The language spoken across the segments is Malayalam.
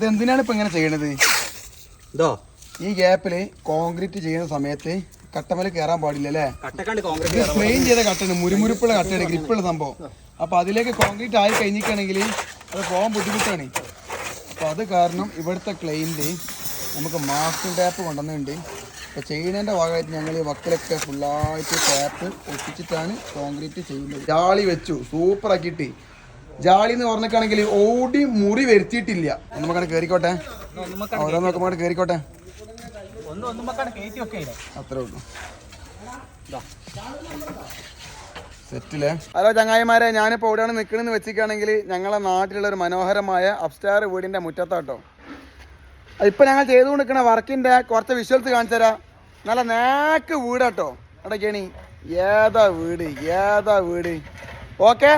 ഇത് എന്തിനാണ് ഇപ്പൊ ഇങ്ങനെ ചെയ്യണത്? ഇതോ ഈ ഗ്യാപ്പിൽ കോൺക്രീറ്റ് ചെയ്യുന്ന സമയത്ത് കട്ടമല കയറാൻ പാടില്ല അല്ലേ ക്ലെയിൻ ചെയ്ത കട്ടയാണ് മുരുമുരുപ്പുള്ള കട്ടയാണ് ഗ്രിപ്പുള്ള സംഭവം. അപ്പൊ അതിലേക്ക് കോൺക്രീറ്റ് ആയി കഴിഞ്ഞിട്ടാണെങ്കിൽ അത് പോകാൻ ബുദ്ധിമുട്ടാണ്. അപ്പൊ അത് കാരണം ഇവിടുത്തെ ക്ലൈന്റ് നമുക്ക് മാസ്റ്റർ ടാപ്പ് കൊണ്ടുവന്നിട്ടുണ്ട്. ഇപ്പൊ ചെയ്യുന്നതിന്റെ ഭാഗമായിട്ട് ഞങ്ങൾ ഈ വക്കലൊക്കെ ഫുള്ളായിട്ട് ടാപ്പ് ഒട്ടിച്ചിട്ടാണ് കോൺക്രീറ്റ് ചെയ്യുന്നത്. ജാളി വെച്ചു സൂപ്പർ ആക്കിയിട്ട്. ജാളി എന്ന് പറഞ്ഞിട്ടാണെങ്കിൽ ഓടി മുറി വരുത്തിയിട്ടില്ല. നമുക്കങ്ങനെ കയറിക്കോട്ടെ ഓരോ നോക്കുമ്പോൾ കയറിക്കോട്ടെ അത്രേ ഉള്ളൂ. സെറ്റിലെ. ഹലോ ചങ്ങായിമാരെ ഞാനിപ്പോൾ എവിടെയാണ് നിൽക്കണമെന്ന് വെച്ചിട്ടാണെങ്കിൽ ഞങ്ങളെ നാട്ടിലുള്ള ഒരു മനോഹരമായ അപ്സ്റ്റാർ വീടിന്റെ മുറ്റത്താട്ടോ. ഇപ്പം ഞങ്ങൾ ചെയ്തുകൊണ്ടിരിക്കുന്ന വർക്കിന്റെ കുറച്ച് വിഷ്വൽസ് കാണിച്ചു തരാം. നല്ല നേക്ക് വീടാട്ടോ. അടക്കണി ഏതാ വീട് ഏതാ വീട്? ഓക്കെ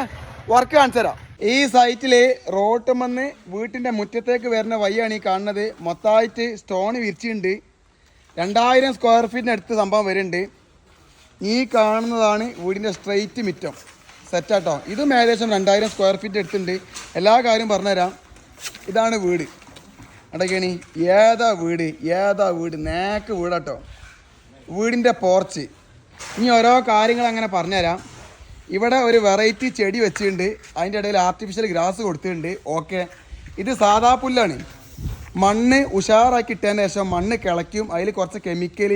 വർക്ക് കാണിച്ചു തരാം. ഈ സൈറ്റിൽ റോട്ടുമെന്ന് വീട്ടിന്റെ മുറ്റത്തേക്ക് വരുന്ന വഴിയാണ് ഈ കാണുന്നത്. മൊത്തമായിട്ട് സ്റ്റോൺ വിരിച്ചിട്ടുണ്ട്. രണ്ടായിരം സ്ക്വയർ ഫീറ്റിന് അടുത്ത് സംഭവം വരുന്നുണ്ട്. ഈ കാണുന്നതാണ് വീടിന്റെ സ്ട്രെയിറ്റ് മിറ്റം. സെറ്റാട്ടോ ഇതും ഏകദേശം രണ്ടായിരം സ്ക്വയർ ഫീറ്റ് എടുത്തിട്ടുണ്ട് എല്ലാ കാര്യവും പറഞ്ഞുതരാം. ഇതാണ് വീട്. അടക്കണി ഏതാ വീട്? ഏതാ വീട്? നേക്ക് വീടാട്ടോ. വീടിന്റെ പോർച്ച് ഇനി ഓരോ കാര്യങ്ങൾ അങ്ങനെ പറഞ്ഞുതരാം. ഇവിടെ ഒരു വെറൈറ്റി ചെടി വെച്ചിട്ടുണ്ട്. അതിന്റെ ഇടയിൽ ആർട്ടിഫിഷ്യൽ ഗ്രാസ് കൊടുത്തിട്ടുണ്ട്. ഓക്കെ ഇത് സാധാ പുല്ലാണ്. മണ്ണ് ഉഷാറാക്കി ഇട്ടതിന് ശേഷം മണ്ണ് കിളയ്ക്കും. അതിൽ കുറച്ച് കെമിക്കൽ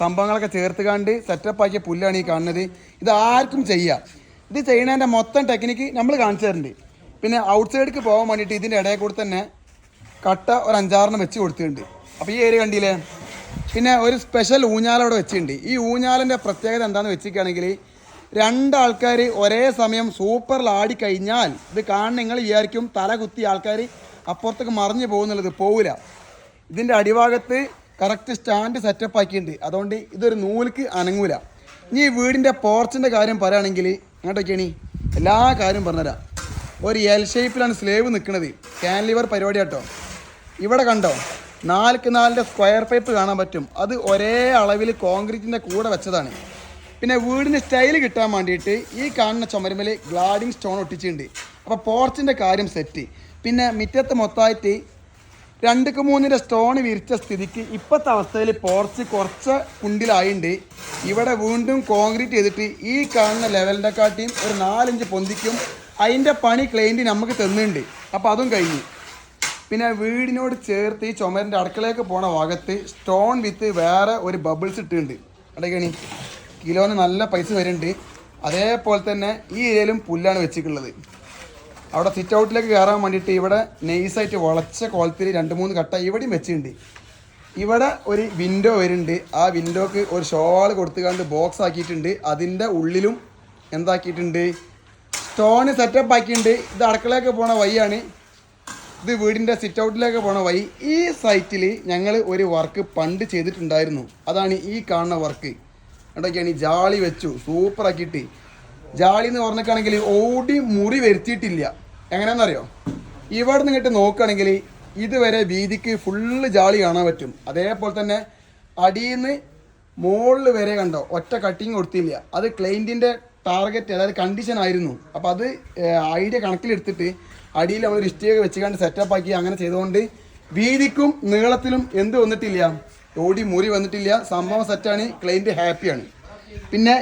സംഭവങ്ങളൊക്കെ ചേർത്ത് കണ്ട് സെറ്റപ്പ് ആക്കിയ പുല്ലാണ് ഈ കാണുന്നത്. ഇത് ആർക്കും ചെയ്യാം. ഇത് ചെയ്യുന്നതിന്റെ മൊത്തം ടെക്നിക്ക് നമ്മൾ കാണിച്ചു തരുന്നുണ്ട്. പിന്നെ ഔട്ട് സൈഡിക്ക് പോകാൻ വേണ്ടിയിട്ട് ഇതിന്റെ ഇടയിൽ കൂടെ തന്നെ കട്ട ഒരു അഞ്ചാറെണ്ണം വെച്ച് കൊടുത്തിട്ടുണ്ട്. അപ്പോൾ ഈ ഏരിയ കണ്ടില്ലേ? പിന്നെ ഒരു സ്പെഷ്യൽ ഊഞ്ഞാലവിടെ വെച്ചിട്ടുണ്ട്. ഈ ഊഞ്ഞാലിന്റെ പ്രത്യേകത എന്താണെന്ന് വെച്ചിരിക്കുകയാണെങ്കിൽ രണ്ടാൾക്കാർ ഒരേ സമയം സൂപ്പറിൽ ആടിക്കഴിഞ്ഞാൽ ഇത് കാണുന്ന നിങ്ങൾ വിചാരിക്കും തല കുത്തി ആൾക്കാർ അപ്പുറത്തേക്ക് മറിഞ്ഞു പോകുന്നുള്ളത്. പോവില്ല. ഇതിന്റെ അടിഭാഗത്ത് കറക്റ്റ് സ്റ്റാൻഡ് സെറ്റപ്പ് ആക്കിയിട്ടുണ്ട്. അതുകൊണ്ട് ഇതൊരു നൂലിക്ക് അനങ്ങൂല. ഇനി വീടിന്റെ പോർച്ചിന്റെ കാര്യം പറയുകയാണെങ്കിൽ അങ്ങോട്ടൊക്കെയാണ് എല്ലാ കാര്യം പറഞ്ഞുതരാം. ഒരു എൽ ഷേപ്പിലാണ് സ്ലേവ് നിൽക്കുന്നത്. കാൻലിവർ പരിപാടി കേട്ടോ ഇവിടെ കണ്ടോ? നാൽക്ക് നാലിന്റെ സ്ക്വയർ പൈപ്പ് കാണാൻ പറ്റും. അത് ഒരേ അളവിൽ കോൺക്രീറ്റിന്റെ കൂടെ വെച്ചതാണ്. പിന്നെ വീടിന് സ്റ്റൈൽ കിട്ടാൻ വേണ്ടിയിട്ട് ഈ കാണുന്ന ചുമരുമൽ ഗ്ലാഡിങ് സ്റ്റോൺ ഒട്ടിച്ചിട്ടുണ്ട്. അപ്പോൾ പോർച്ചിന്റെ കാര്യം സെറ്റ് പിന്നെ മുറ്റത്ത് മൊത്തമായിട്ട് രണ്ടുക്ക് മൂന്നിന്റെ സ്റ്റോൺ വിരിച്ച സ്ഥിതിക്ക് ഇപ്പോഴത്തെ അവസ്ഥയിൽ പോർച്ച് കുറച്ച് കുണ്ടിലായിണ്ട്. ഇവിടെ വീണ്ടും കോൺക്രീറ്റ് ചെയ്തിട്ട് ഈ കാണുന്ന ലെവലിന്റെ കാട്ടിയും ഒരു നാലഞ്ച് പൊന്തിക്കും അതിന്റെ പണി ക്ലൈന്റ് നമുക്ക് തന്നിട്ടുണ്ട് അപ്പോൾ അതും കഴിഞ്ഞു. പിന്നെ വീടിനോട് ചേർത്ത് ഈ ചുമരിന്റെ അടുക്കളയൊക്കെ പോണ ഭാഗത്ത് സ്റ്റോൺ വിത്ത് വേറെ ഒരു ബബിൾസ് ഇട്ടിട്ടുണ്ട്. അടക്കണി കിലോന് നല്ല പൈസ വരുന്നുണ്ട്. അതേപോലെ തന്നെ ഈ ഏരിയയിലും പുല്ലാണ് വെച്ചിട്ടുള്ളത്. അവിടെ സിറ്റ് ഔട്ടിലേക്ക് കയറാൻ വേണ്ടിയിട്ട് ഇവിടെ നൈസായിട്ട് വളച്ച കോലത്തിൽ രണ്ട് മൂന്ന് കട്ട ഇവിടെയും വെച്ചിട്ടുണ്ട്. ഇവിടെ ഒരു വിൻഡോ വരുന്നുണ്ട്. ആ വിൻഡോക്ക് ഒരു ഷോവാൾ കൊടുത്തുകൊണ്ട് ബോക്സ് ആക്കിയിട്ടുണ്ട്. അതിന്റെ ഉള്ളിലും എന്താക്കിയിട്ടുണ്ട്? സ്റ്റോണ് സെറ്റപ്പ് ആക്കിയിട്ടുണ്ട്. ഇത് അടുക്കളയിലേക്ക് പോണ വഴിയാണ്. ഇത് വീടിന്റെ സിറ്റ് ഔട്ടിലേക്ക് പോണ വഴി. ഈ സൈറ്റിൽ ഞങ്ങൾ ഒരു വർക്ക് പണ്ട് ചെയ്തിട്ടുണ്ടായിരുന്നു. അതാണ് ഈ കാണുന്ന വർക്ക് എന്തൊക്കെയാണ് ഈ ജാളി വെച്ചു? സൂപ്പർ ആക്കിയിട്ട്. ജാളി എന്ന് പറഞ്ഞിട്ടാണെങ്കിൽ ഓടി മുറി വരുത്തിയിട്ടില്ല. എങ്ങനെയാണെന്നറിയോ? ഇവിടെ നിന്ന് ഇങ്ങോട്ട് നോക്കുകയാണെങ്കിൽ ഇതുവരെ വീതിക്ക് ഫുള്ള് ജാളി കാണാൻ പറ്റും. അതേപോലെ തന്നെ അടിയിൽ നിന്ന് മുകളിൽ വരെ കണ്ടോ? ഒറ്റ കട്ടിങ് കൊടുത്തില്ല. അത് ക്ലൈന്റിന്റെ ടാർഗറ്റ് അതായത് കണ്ടീഷൻ ആയിരുന്നു. അപ്പോൾ അത് ഐഡിയ കണക്കിലെടുത്തിട്ട് അടിയിൽ നമ്മൾ ഇഷ്ടിയൊക്കെ വെച്ചുകൊണ്ട് സെറ്റപ്പ് ആക്കി അങ്ങനെ ചെയ്തുകൊണ്ട് വീതിക്കും നീളത്തിലും എന്ത് വന്നിട്ടില്ല. ഓടി മുറി വന്നിട്ടില്ല. സംഭവം സെറ്റാണ്. ക്ലൈന്റ് ഹാപ്പിയാണ്. പിന്നെ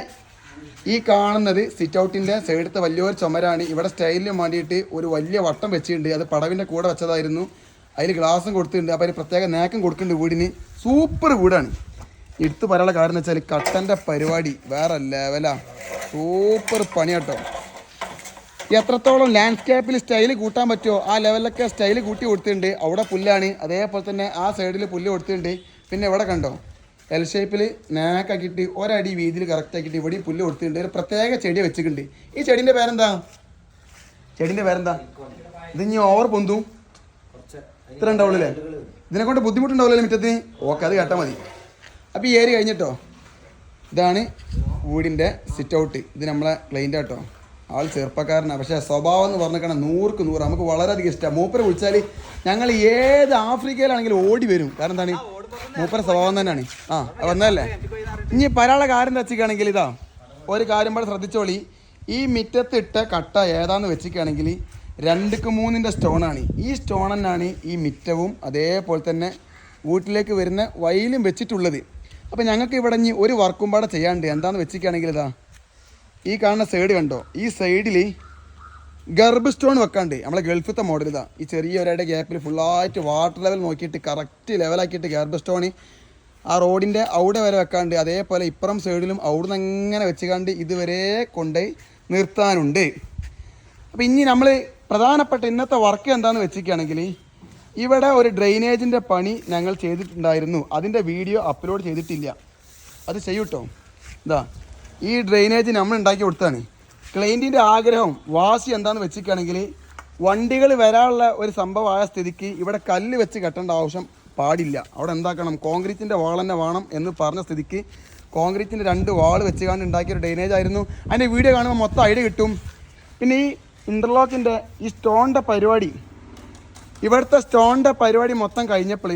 ഈ കാണുന്നത് സിറ്റ് ഔട്ടിന്റെ സൈഡത്തെ വലിയൊരു ചുമരാണ്. ഇവിടെ സ്റ്റൈലിന് വേണ്ടിയിട്ട് ഒരു വലിയ വട്ടം വെച്ചിട്ടുണ്ട്. അത് പടവിന്റെ കൂടെ വെച്ചതായിരുന്നു. അതിൽ ഗ്ലാസും കൊടുത്തിട്ടുണ്ട്. അപ്പോൾ അതിന് പ്രത്യേക നേക്കം കൊടുക്കുന്നുണ്ട് വീടിന്. സൂപ്പർ വീടാണ്. എടുത്തു പറയാനുള്ള കാരണം എന്ന് വെച്ചാൽ കട്ടന്റെ പരിപാടി വേറെ ലെവലാ സൂപ്പർ പണി കേട്ടോ എത്രത്തോളം ലാൻഡ്സ്കേപ്പിൽ സ്റ്റൈൽ കൂട്ടാൻ പറ്റുമോ ആ ലെവലിലൊക്കെ സ്റ്റൈൽ കൂട്ടി കൊടുത്തിട്ടുണ്ട്. അവിടെ പുല്ലാണ്. അതേപോലെ തന്നെ ആ സൈഡിൽ പുല്ല് കൊടുത്തിട്ടുണ്ട്. പിന്നെ ഇവിടെ കണ്ടോ? എൽ ഷേപ്പിൽ നാക്കാക്കിയിട്ട് ഒരടി വീതിയിൽ കറക്റ്റ് ആക്കിയിട്ട് ഇവിടെ പുല്ല് കൊടുത്തിട്ടുണ്ട്. ഒരു പ്രത്യേക ചെടി വെച്ചിട്ടുണ്ട്. ഈ ചെടീന്റെ പേരെന്താ? ചെടീന്റെ പേരെന്താ? ഇത് ഇനി ഓവർ പൊന്തും. ഇത്ര ഉണ്ടാവുള്ളൂ ഇതിനെ കൊണ്ട് ബുദ്ധിമുട്ടുണ്ടാവില്ലല്ലോ മുറ്റത്തിന് ഓക്കെ അത് കേട്ടാൽ മതി. അപ്പോൾ ഈ ഏരി കഴിഞ്ഞിട്ടോ? ഇതാണ് വീടിന്റെ സിറ്റ് ഔട്ട് ഇത് നമ്മളെ ക്ലൈന്റ് ആട്ടോ. ആൾ ചെറുപ്പക്കാരനാണ് പക്ഷേ സ്വഭാവം എന്ന് പറഞ്ഞേക്കണം നൂറുക്ക് നൂറ്. നമുക്ക് വളരെയധികം ഇഷ്ടമാണ് മൂപ്പരെ വിളിച്ചാൽ ഞങ്ങൾ ഏത് ആഫ്രിക്കയിലാണെങ്കിലും ഓടി വരും. കാരണം എന്താണ്? മൂപ്പര സ്വഭാവം തന്നെയാണ്. ആ വന്നതല്ലേ? ഇനി പരാളെ കാര്യം വെച്ചിക്കുകയാണെങ്കിൽ ഇതാ ഒരു കാര്യം പാടെ ശ്രദ്ധിച്ചോളി. ഈ മിറ്റത്തിട്ട കട്ട ഏതാന്ന് വെച്ചിക്കുകയാണെങ്കിൽ രണ്ടുക്ക് മൂന്നിന്റെ സ്റ്റോണാണ്. ഈ സ്റ്റോൺ തന്നെയാണ് ഈ മിറ്റവും അതേപോലെ തന്നെ വീട്ടിലേക്ക് വരുന്ന വയലും വെച്ചിട്ടുള്ളത്. അപ്പോൾ ഞങ്ങൾക്ക് ഇവിടെ ഇനി ഒരു വർക്കും പാടെ ചെയ്യാണ്ട് എന്താണെന്ന് വെച്ചിരിക്കുകയാണെങ്കിൽ ഇതാ ഈ കാണുന്ന സൈഡ് കണ്ടോ? ഈ സൈഡിൽ ഗർഭ സ്റ്റോൺ വെക്കാണ്ട് നമ്മളെ ഗൾഫത്തെ മോഡൽ ഇതാ. ഈ ചെറിയ ഒരാളുടെ ഗ്യാപ്പിൽ ഫുള്ളായിട്ട് വാട്ടർ ലെവൽ നോക്കിയിട്ട് കറക്റ്റ് ലെവലാക്കിയിട്ട് ഗർഭ സ്റ്റോൺ ആ റോഡിന്റെ അവിടെ വരെ വെക്കാണ്ട് അതേപോലെ ഇപ്പുറം സൈഡിലും അവിടെ നിന്ന് എങ്ങനെ വെച്ചുകാണ്ട് ഇതുവരെ കൊണ്ടുപോയി നിർത്താനുണ്ട്. അപ്പോൾ ഇനി നമ്മൾ പ്രധാനപ്പെട്ട ഇന്നത്തെ വർക്ക് എന്താണെന്ന് വെച്ചിരിക്കുകയാണെങ്കിൽ ഇവിടെ ഒരു ഡ്രെയിനേജിന്റെ പണി ഞങ്ങൾ ചെയ്തിട്ടുണ്ടായിരുന്നു. അതിന്റെ വീഡിയോ അപ്ലോഡ് ചെയ്തിട്ടില്ല. അത് ചെയ്യൂട്ടോ? ഇതാ. ഈ ഡ്രെയിനേജ് നമ്മൾ ഉണ്ടാക്കി കൊടുത്താണ് ക്ലൈന്റിന്റെ ആഗ്രഹം വാശി എന്താണെന്ന് വെച്ചിരിക്കുകയാണെങ്കിൽ വണ്ടികൾ വരാനുള്ള ഒരു സംഭവമായ സ്ഥിതിക്ക് ഇവിടെ കല്ല് വെച്ച് കെട്ടേണ്ട ആവശ്യം പാടില്ല. അവിടെ എന്താക്കണം? കോൺക്രീറ്റിന്റെ വാൾ തന്നെ വേണം എന്ന് പറഞ്ഞ സ്ഥിതിക്ക് കോൺക്രീറ്റിന്റെ രണ്ട് വാൾ വെച്ച് കണ്ട് ഉണ്ടാക്കിയ ഒരു ആയിരുന്നു. അതിന്റെ വീഡിയോ കാണുമ്പോൾ മൊത്തം ഐഡിയ കിട്ടും. പിന്നെ ഈ ഇന്റർലോക്കിന്റെ ഈ സ്റ്റോണിന്റെ പരിപാടി ഇവിടുത്തെ സ്റ്റോണിന്റെ പരിപാടി മൊത്തം കഴിഞ്ഞപ്പോൾ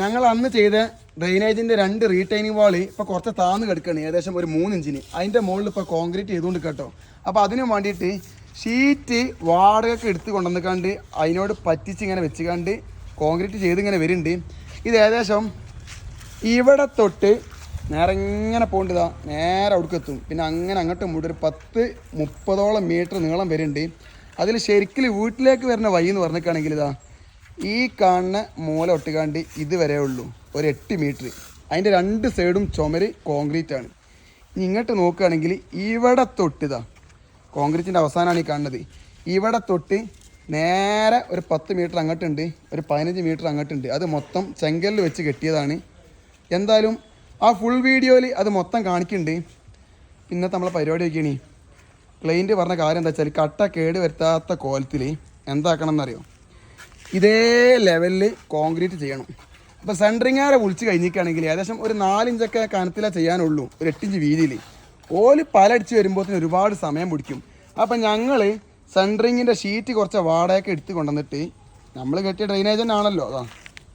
ഞങ്ങൾ അന്ന് ചെയ്ത ഡ്രെയിനേജിന്റെ രണ്ട് റീടൈനിങ് വാൾ ഇപ്പൊ കുറച്ച് താന്ന് കിടക്കുകയാണ് ഏകദേശം ഒരു മൂന്ന് ഇഞ്ചിന്. അതിന്റെ മുകളിൽ ഇപ്പൊ കോൺക്രീറ്റ് ചെയ്തുകൊണ്ട് കേട്ടോ. അപ്പോൾ അതിനു വേണ്ടിയിട്ട് ഷീറ്റ് വാടകയ്ക്ക് എടുത്ത് കൊണ്ടുവന്നിക്കാണ്ട് അതിനോട് പറ്റിച്ച് ഇങ്ങനെ വെച്ചുകാണ്ട് കോൺക്രീറ്റ് ചെയ്ത് ഇങ്ങനെ വരുന്നുണ്ട്. ഇത് ഏകദേശം ഇവിടെ തൊട്ട് നേരെ ഇങ്ങനെ പോകേണ്ടതാ നേരെ അവിടേക്ക് എത്തും. പിന്നെ അങ്ങനെ അങ്ങോട്ട് മുടി ഒരു പത്ത് മുപ്പതോളം മീറ്റർ നീളം വരുന്നുണ്ട്. അതിൽ ശരിക്കും വീട്ടിലേക്ക് വരുന്ന വഴി എന്ന് പറഞ്ഞിട്ടാണെങ്കിൽ ഇതാ ഈ കാണുന്ന മൂല ഒട്ടിക്കാണ്ട് ഇതുവരെ ഉള്ളൂ. ഒരു എട്ട് മീറ്റർ. അതിന്റെ രണ്ട് സൈഡും ചുമര് കോൺക്രീറ്റ് ആണ്. ഇനി ഇങ്ങോട്ട് നോക്കുകയാണെങ്കിൽ ഇവിടെ തൊട്ടിതാ. കോൺക്രീറ്റിന്റെ അവസാനമാണ് ഈ കാണുന്നത്. ഇവിടെ തൊട്ട് നേരെ ഒരു പത്ത് മീറ്റർ അങ്ങോട്ടുണ്ട് ഒരു പതിനഞ്ച് മീറ്റർ അങ്ങോട്ടുണ്ട്. അത് മൊത്തം ചെങ്കലിൽ വെച്ച് കെട്ടിയതാണ്. എന്തായാലും ആ ഫുൾ വീഡിയോയിൽ അത് മൊത്തം കാണിക്കുന്നുണ്ട്. ഇന്നത്തെ നമ്മളെ പരിപാടി വയ്ക്കണേ ക്ലൈന്റ് പറഞ്ഞ കാര്യം എന്താ വെച്ചാൽ കട്ട കേട് വരുത്താത്ത കോലത്തിൽ എന്താക്കണം എന്നറിയോ ഇതേ ലെവലിൽ കോൺക്രീറ്റ് ചെയ്യണം. അപ്പോൾ സെൻട്രിങ്ങാരെ വിളിച്ച് കഴിഞ്ഞിരിക്കുകയാണെങ്കിൽ ഏകദേശം ഒരു നാലിഞ്ചൊക്കെ കനത്തിലേ ചെയ്യാനുള്ളൂ ഒരു എട്ടിഞ്ച് വീതിയിൽ ഓൽ പലടിച്ച് വരുമ്പോഴത്തേന് ഒരുപാട് സമയം പിടിക്കും. അപ്പം ഞങ്ങൾ സെൻട്രിങ്ങിന്റെ ഷീറ്റ് കുറച്ച് വാടകയൊക്കെ എടുത്ത് കൊണ്ടുവന്നിട്ട് നമ്മൾ കെട്ടിയ ഡ്രെയിനേജ് ആണല്ലോ അതാ.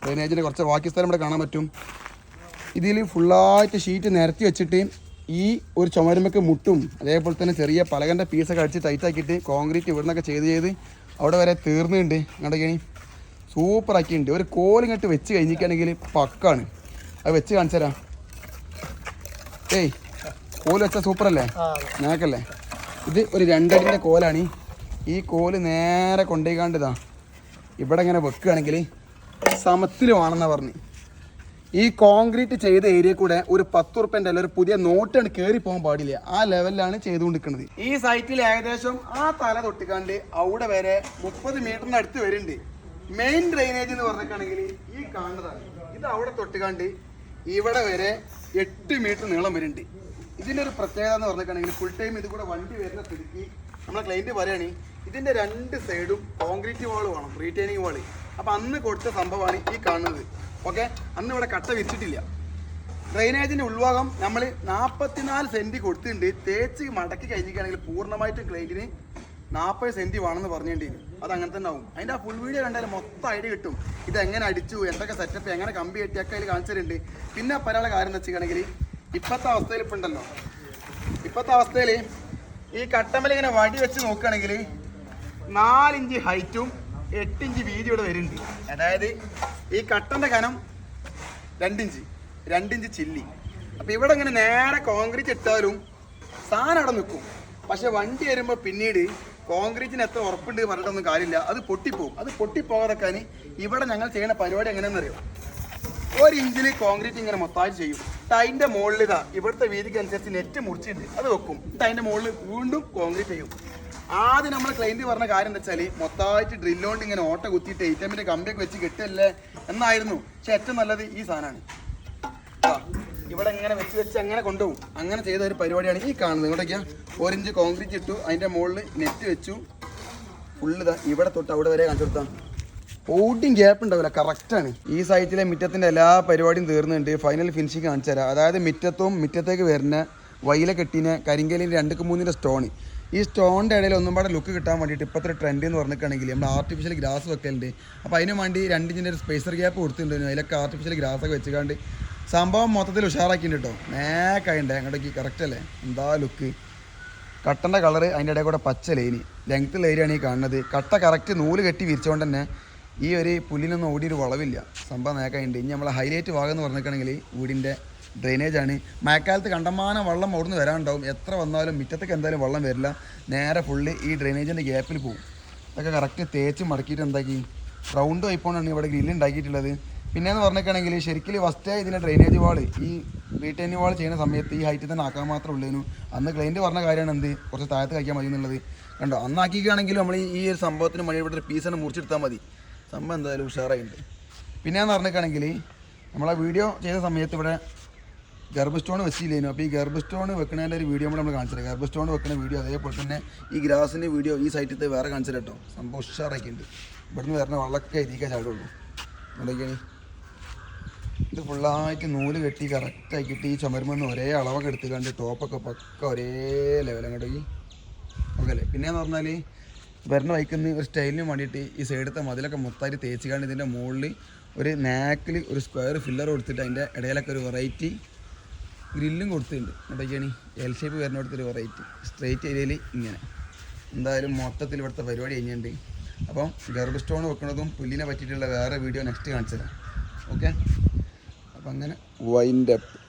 ഡ്രെയിനേജിന്റെ കുറച്ച് ബാക്കി സ്ഥലം ഇവിടെ കാണാൻ പറ്റും. ഇതിൽ ഫുള്ളായിട്ട് ഷീറ്റ് നിരത്തി വെച്ചിട്ട് ഈ ഒരു ചുമരുമൊക്കെ മുട്ടും അതേപോലെ തന്നെ ചെറിയ പലകന്റെ പീസൊക്കെ അടിച്ച് ടൈറ്റാക്കിയിട്ട് കോൺക്രീറ്റ് ഇവിടുന്നൊക്കെ ചെയ്ത് ചെയ്ത് അവിടെ വരെ തീർന്നുണ്ട് അങ്ങോട്ടേക്ക് സൂപ്പർ ആക്കിയിട്ടുണ്ട്. ഒരു കോലിങ്ങോട്ട് വെച്ച് കഴിഞ്ഞിരിക്കുകയാണെങ്കിൽ പക്കാണ്. അത് വെച്ച് കാണിച്ചു തരാം. ഏയ് കോൽ വെച്ചാൽ സൂപ്പറല്ലേ ഞങ്ങൾക്കല്ലേ ഇത് ഒരു രണ്ടടിന്റെ കോലാണ്. ഈ കോൽ നേരെ കൊണ്ടുപോയിക്കാണ്ടിതാ ഇവിടെ ഇങ്ങനെ വെക്കുകയാണെങ്കിൽ സമത്തിൽ വേണമെന്നാണ് പറഞ്ഞു. ഈ കോൺക്രീറ്റ് ചെയ്ത ഏരിയ കൂടെ ഒരു പത്ത് ഉറുപ്പ്യന്റെ അല്ല ഒരു പുതിയ നോട്ടാണ് കയറി പോകാൻ പാടില്ല. ആ ലെവലിലാണ് ചെയ്തുകൊണ്ടിരിക്കുന്നത്. ഈ സൈറ്റിൽ ഏകദേശം ആ തല തൊട്ടിക്കാണ്ട് അവിടെ വരെ മുപ്പത് മീറ്ററിന് അടുത്ത് വരുന്നുണ്ട്. മെയിൻ ഡ്രെയിനേജ് എന്ന് പറഞ്ഞിട്ടാണെങ്കിൽ ഈ കാണുന്നതാണ്. ഇത് അവിടെ തൊട്ടിക്കാണ്ട് ഇവിടെ വരെ എട്ട് മീറ്റർ നീളം വരുന്നുണ്ട്. ഇതിന്റെ ഒരു പ്രത്യേകത എന്ന് പറഞ്ഞിട്ടാണെങ്കിൽ ഫുൾ ടൈം ഇത് കൂടെ വണ്ടി വരുന്ന തിരുക്കി നമ്മളെ ക്ലൈന്റ് പറയുകയാണ് ഇതിന്റെ രണ്ട് സൈഡും കോൺക്രീറ്റ് വാൾ വേണം റീറ്റൈനിങ് വാൾ അപ്പോൾ അന്ന് കൊടുത്ത സംഭവമാണ് ഈ കാണുന്നത്. ഓക്കെ? അന്ന് ഇവിടെ കട്ട വിരിച്ചിട്ടില്ല. ഡ്രെയിനേജിന്റെ ഉൾഭാഗം നമ്മൾ നാൽപ്പത്തിനാല് സെന്റ് കൊടുത്തിട്ടുണ്ട്. തേച്ച് മടക്കി കഴിഞ്ഞിരിക്കുകയാണെങ്കിൽ പൂർണമായിട്ടും ക്ലൈന്റിന് നാൽപ്പത് സെന്റ് വേണമെന്ന് പറഞ്ഞേണ്ടി വരും. അത് അങ്ങനെ തന്നെ ആവും. അതിന്റെ ഫുൾ വീഡിയോ കണ്ടാൽ മൊത്തം ഐഡിയ കിട്ടും. ഇത് എങ്ങനെ അടിച്ചു എന്തൊക്കെ സെറ്റപ്പ് എങ്ങനെ കമ്പി കെട്ടിയൊക്കെ അതിൽ കാണിച്ചിട്ടുണ്ട് പിന്നെ പരാളെ കാര്യം എന്ന് വെച്ചിട്ടുണ്ടെങ്കിൽ ഇപ്പോഴത്തെ അവസ്ഥയിൽ ഇപ്പം ഉണ്ടല്ലോ. ഇപ്പോഴത്തെ അവസ്ഥയിൽ ഈ കട്ടമ്മൽ ഇങ്ങനെ വടി വെച്ച് നോക്കുകയാണെങ്കിൽ നാലിഞ്ച് ഹൈറ്റും എട്ടിഞ്ച് വീതി ഇവിടെ വരുന്നുണ്ട്. അതായത് ഈ കട്ടന്റെ കനം രണ്ടിഞ്ച് രണ്ടിഞ്ച് ചില്ലി. അപ്പോൾ ഇവിടെ ഇങ്ങനെ നേരെ കോൺക്രീറ്റ് ഇട്ടാലും സാധനം അവിടെ നിൽക്കും. പക്ഷെ വണ്ടി വരുമ്പോൾ പിന്നീട് കോൺക്രീറ്റിന് എത്ര ഉറപ്പുണ്ട് പറഞ്ഞിട്ടൊന്നും കാര്യമില്ല. അത് പൊട്ടിപ്പോകും അത് പൊട്ടിപ്പോകാതെക്കാൻ ഇവിടെ ഞങ്ങൾ ചെയ്യുന്ന പരിപാടി എങ്ങനെയാണെന്നറിയോ? ഒരു ഇഞ്ചിൽ കോൺക്രീറ്റ് ഇങ്ങനെ മൊത്തമായിട്ട് ചെയ്യും. ടൈന്റെ മുകളിലിതാ ഇതാ ഇവിടുത്തെ വീതിക്ക് അനുസരിച്ച് നെറ്റ് മുറിച്ചിട്ട് അത് വെക്കും. ടൈന്റെ മുകളിൽ വീണ്ടും കോൺക്രീറ്റ് ചെയ്യും. ആദ്യം നമ്മൾ ക്ലൈന്റ് പറഞ്ഞ കാര്യം എന്താ വെച്ചാൽ മൊത്തമായിട്ട് ഡ്രില്ലോണ്ട് ഇങ്ങനെ ഓട്ട കുത്തിയിട്ട് എയ്റ്റമിന്റെ കമ്പിയൊക്കെ വെച്ച് കെട്ടല്ലേ എന്നായിരുന്നു. പക്ഷെ ഏറ്റവും നല്ലത് ഈ സാധനമാണ്. ഇവിടെ ഇങ്ങനെ വെച്ച് വെച്ച് അങ്ങനെ കൊണ്ടുപോകും. അങ്ങനെ ചെയ്ത ഒരു പരിപാടിയാണ് ഈ കാണുന്നത്. ഇവിടേക്കാ ഒരു ഇഞ്ച് കോൺക്രീറ്റ് ഇട്ടു അതിന്റെ മുകളിൽ നെറ്റ് വെച്ചു. ഫുള്ള് ഇതാ ഇവിടെ തൊട്ട് അവിടെ വരെ കാണിച്ചു കൊടുത്താൽ ഓടിയും ഗ്യാപ്പ് ഉണ്ടാവില്ല കറക്റ്റാണ് ഈ സൈറ്റിലെ മുറ്റത്തിന്റെ എല്ലാ പരിപാടിയും തീർന്നുണ്ട് ഫൈനൽ ഫിനിഷിങ് കാണിച്ചു തരാം. അതായത് മിറ്റത്തും മുറ്റത്തേക്ക് വരുന്ന വൈല കെട്ടിന് കരിങ്കലിന്റെ രണ്ട് മൂന്നിന്റെ സ്റ്റോൺ ഈ സ്റ്റോണിന്റെ ഇടയിൽ ഒന്നും പാടെ ലുക്ക് കിട്ടാൻ വേണ്ടിയിട്ട് ഇപ്പോഴത്തെ ട്രെൻഡ് എന്ന് പറഞ്ഞിട്ടാണെങ്കിൽ നമ്മൾ ആർട്ടിഫിഷ്യൽ ഗ്രാസ് വെക്കലുണ്ട്. അപ്പോൾ അതിന് വേണ്ടി രണ്ടിഞ്ചിന്റെ ഒരു സ്പേസർ ഗ്യാപ്പ് കൊടുത്തിട്ടുണ്ട്. അതിലൊക്കെ ആർട്ടിഫിഷ്യൽ ഗ്രാസ് ഒക്കെ വെച്ചുകൊണ്ട് സംഭവം മൊത്തത്തിൽ ഉഷാറാക്കിയിട്ടുണ്ട് കേട്ടോ നേക്കായിണ്ടേ അങ്ങോട്ടേക്ക് കറക്റ്റ് അല്ലേ? എന്താ ലുക്ക് കട്ടന്റെ കളറ് അതിന്റെ ഇടയിൽ കൂടെ പച്ച ലൈനി ലെങ്ത്ത് ലൈനാണ് ഈ കാണുന്നത്. കട്ട കറക്റ്റ് നൂൽ കെട്ടി വിരിച്ചുകൊണ്ട് തന്നെ ഈ ഒരു പുല്ലിനൊന്നും ഓടിയൊരു വളവില്ല. സംഭവം നേക്കായിട്ടുണ്ട് ഇനി നമ്മൾ ഹൈലൈറ്റ് ഭാഗം എന്ന് പറഞ്ഞിട്ടുണ്ടെങ്കിൽ വീടിന്റെ ഡ്രെയിനേജ് ആണ്. മഴക്കാലത്ത് കണ്ടമാനം വെള്ളം അവിടുന്ന് വരാനുണ്ടാവും. എത്ര വന്നാലും മുറ്റത്തേക്ക് എന്തായാലും വെള്ളം വരില്ല. നേരെ ഫുള്ള് ഈ ഡ്രെയിനേജിന്റെ ഗ്യാപ്പിൽ പോകും അതൊക്കെ കറക്റ്റ് തേച്ച് മടക്കിയിട്ട് എന്താക്കി? റൗണ്ട് വൈപ്പോണാണ് ഇവിടെ ഗ്രില്ല് ഉണ്ടാക്കിയിട്ടുള്ളത് പിന്നെയെന്ന് പറഞ്ഞിട്ടാണെങ്കിൽ ശരിക്കും ഫസ്റ്റ് ഇതിന്റെ ഡ്രെയിനേജ് വാൾ ഈ വീട്ടേനി വാൾ ചെയ്യുന്ന സമയത്ത് ഈ ഹൈറ്റിൽ തന്നെ ആക്കാൻ മാത്രമേ ഉള്ളൂ അന്ന് ക്ലൈന്റ് പറഞ്ഞ കാര്യമാണ് എന്ത്? കുറച്ച് താഴത്ത് കഴിക്കാൻ മതി എന്നുള്ളത്. കണ്ടോ? അന്ന് ആക്കിക്കുകയാണെങ്കിൽ നമ്മൾ ഈ- ഒരു സംഭവത്തിന് മണി ഇവിടെ ഒരു പീസാണ് മുറിച്ചെടുത്താൽ മതി. സംഭവം എന്തായാലും ഉഷാറായിട്ടുണ്ട്. പിന്നെയെന്ന് പറഞ്ഞിട്ടാണെങ്കിൽ നമ്മളെ വീഡിയോ ചെയ്ത സമയത്ത് ഇവിടെ ഗർഭ സ്റ്റോൺ വെച്ചില്ലേനു. അപ്പോൾ ഈ ഗർഭ സ്റ്റോൺ ഒരു വീഡിയോ നമ്മൾ കാണിച്ചത് ഗർഭ സ്റ്റോൺ വെക്കുന്ന വീഡിയോ അതേപോലെ തന്നെ ഈ ഗ്രാസിന്റെ വീഡിയോ ഈ സൈറ്റിൽ വേറെ കാണിച്ചത് കേട്ടോ സംഭവം ഉഷാറൊക്കെ ഉണ്ട് ഇവിടുന്ന് വരണ വെള്ളമൊക്കെ ഇരിക്കാൻ ചാടുള്ളൂ. എന്തൊക്കെയാണ് ഇത് ഫുള്ളായിട്ട് നൂൽ കെട്ടി കറക്റ്റ് ആക്കിയിട്ട് ഈ ചുമരുമെന്ന് ഒരേ അളവൊക്കെ എടുത്ത് കണ്ട് ടോപ്പൊക്കെ പക്ക ഒരേ ലെവൽ അങ്ങോട്ട് ഈ ഓക്കെ അല്ലേ പിന്നെയെന്ന് പറഞ്ഞാൽ വരുന്ന വൈക്കുന്ന ഒരു സ്റ്റൈലിന് വേണ്ടിയിട്ട് ഈ സൈഡത്തെ മതിലൊക്കെ മൊത്തമായിട്ട് തേച്ച് കണ്ട് ഇതിന്റെ മുകളിൽ ഒരു നാക്കിൽ ഒരു സ്ക്വയർ ഫില്ലർ കൊടുത്തിട്ട് അതിന്റെ ഇടയിലൊക്കെ ഒരു വെറൈറ്റി ഗ്രില്ലും കൊടുത്തിട്ടുണ്ട്. എന്നിട്ടൊക്കെയാണ് എൽ ഷേപ്പ് വരുന്നിടത്തൊരു വെറൈറ്റി സ്ട്രെയിറ്റ് ഏരിയയിൽ ഇങ്ങനെ. എന്തായാലും മൊത്തത്തിൽ ഇവിടുത്തെ പരിപാടി കഴിഞ്ഞിട്ടുണ്ട്. അപ്പം ഗർഭ സ്റ്റോൺ വെക്കുന്നതും പുല്ലിനെ പറ്റിയിട്ടുള്ള വേറെ വീഡിയോ നെക്സ്റ്റ് കാണിച്ചു തരാം ഓക്കെ അപ്പം അങ്ങനെ വൈൻഡ് അപ്പ്